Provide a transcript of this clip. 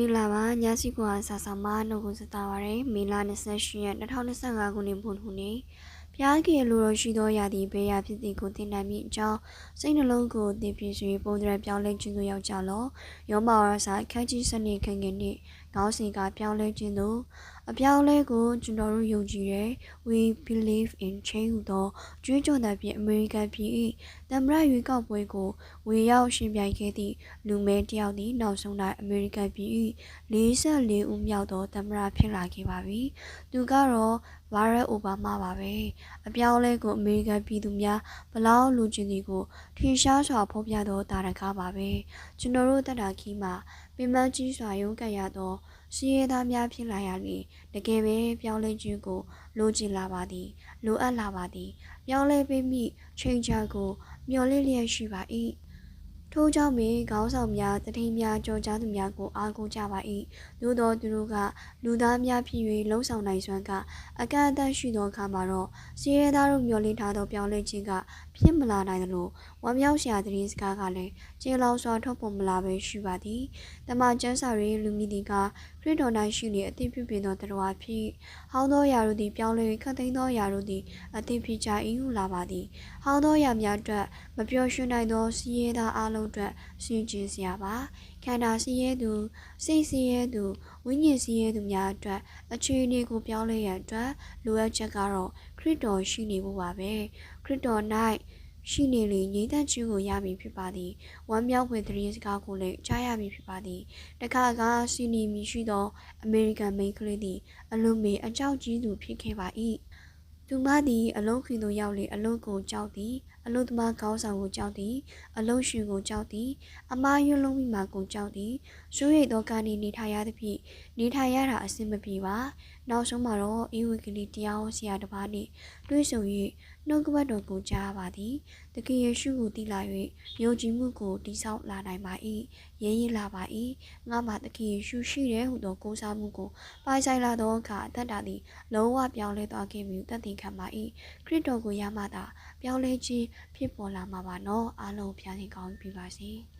မင်္ဂလာပါညစီကွာဆာဆာမနှုတ်ကိုစတာပါရယ်မေလ28ရက်2025ခုနှစ်ဗုဒ္ဓဟူးနေ့ဖျားခင်လူတော်ရှိသောရာသီဘေးရာဖြစ်သည်ကိုသိနိုင်မည့်အကြောင်းစိတ်နှလုံးကိုသိပြည့်စွေပုံသဏ္ဍာန်ပြောင်းလဲခြင်းသို့ရောက်ကြလောရောမဝရစာခန်းကြီးစနစ်ခင်ခင်နှင့် ခေါင်းစဉ်ကပြောင်းလဲခြင်းသို့အပြောင်းလဲကိုကျွန်တော်တို့ယုံကြည်တယ် we believe in change ဟူသောကြွေးကြော်သံဖြင့်အမေရိကန်ပြည်၏တမရရွေးကောက်ပွဲကိုဝေရောက်ရှင်ပြိုင်ခဲ့သည့်လူမဲတယောက်သည်နောက်ဆုံး၌အမေရိကန်ပြည်၏44ဦးမြောက်သောတမရဖြစ်လာခဲ့ပါပြီ။သူကတော့ဘရာရက်အိုဘားမားပါပဲ။အပြောင်းလဲကိုအမေရိကန်ပြည်သူများဘလောက်လူချင်းစီကိုထင်ရှားစွာဖော်ပြသောတာရကားပါပဲ။ကျွန်တော်တို့တက်တာခီးမှာ ပင်ပန်းကြီးစွာရုန်းကန်ရသောစီးရဲသားများဖြစ်လာရလေတကယ်ပဲပြောင်းလဲခြင်းကိုလိုချင်လာပါသည် လိုအပ်လာပါသည် ပြောင်းလဲပေးမိချိန်ချာကိုမျှော်လင့်လျက်ရှိပါ၏ ထို့ကြောင့်ပင်ခေါင်းဆောင်များတတိများကြော်ကြားသူများကိုအားကိုးကြပါ၏သို့သောသူတို့ကလူသားများဖြစ်၍လှုံ့ဆော်နိုင်စွမ်းကအကန့်အသတ်ရှိသောအခါမှာတော့စီးရဲသားတို့မျှော်လင့်ထားသောပြောင်းလဲခြင်းကဖြစ်မလာနိုင်သလိုဝမ်းမြောက်စရာသတင်းစကားကလည်းကျေလောင်စွာထုတ်ပေါ်မလာပဲရှိပါသည်တမန်ကျမ်းစာရေးလူမြင့်ဒီက ခရစ်တော်၌ရှိနေအသည့်ပြုပြင်သောတရားဖြစ်ဟောင်းသောယာတို့သည်ပြောင်းလဲခတ်သိမ်းသောယာတို့သည်အသည့်ဖြစ်ကြ၏ဟုလာပါသည်ဟောင်းသောယာများအတွက်မပျော်ရွှင်နိုင်သောစီးရဲသားအလုံးအတွက်ရှင်းကျင်စရာပါခန္ဓာစီးရဲသူစိတ်စီးရဲသူဝိညာဉ်စီးရဲသူများအတွက်အခြေအနေကိုပြောင်းလဲရန်အတွက်လိုအပ်ချက်ကတော့ခရစ်တော်ရှိနေဖို့ပါပဲခရစ်တော်၌ ရှိနေလေငြိမ်းသက်ခြင်းကိုရမည်ဖြစ်ပါသည်ဝမ်းမြောက်ဖွယ်သတင်းစကားကိုလည်းကြားရမည်ဖြစ်ပါသည်တခါကစီနီမီရှိသောအမေရိကန်မိန်းကလေးသည်အလွန်မေအကြောက်ကြီးသူဖြစ်ခဲ့ပါ၏ သူမသည်အလုံးခွင်သို့ရောက်လေအလုံးကိုကြောက်သည်အလုံးသမားကောင်းဆောင်ကိုကြောက်သည်အလုံးရှင်ကိုကြောက်သည်အမားရွလုံးမိမှာကိုကြောက်သည်ရိုးရိတ်သောကနေနေထိုင်ရသဖြင့်နေထိုင်ရတာအဆင်မပြေပါနောက်ဆုံးမှာတော့အေဝံဂေလိတရားဟောဆရာတစ်ပါးနှင့်တွေ့ဆုံ၍နှုတ်ကပတ်တော်ကိုကြားပါသည်တခင်ယေရှုကိုသိလာ၍ယုံကြည်မှုကိုတည်ဆောက်လာနိုင်ပါ၏ရဲရဲလာပါ၏ငါမှတခင်ယေရှုရှိတယ်ဟုသောကိုးစားမှုကိုပိုင်ဆိုင်လာသောအခါအသက်တာသည်လုံးဝပြောင်းလဲသွားခဲ့ပြီတသက်ခံပါ၏ခရစ်တော်ကိုရမှသာပြောင်းလဲခြင်းဖြစ်ပေါ်လာမှာပါနော်အားလုံးဖျားရှင်ကောင်းပြီပါစေ။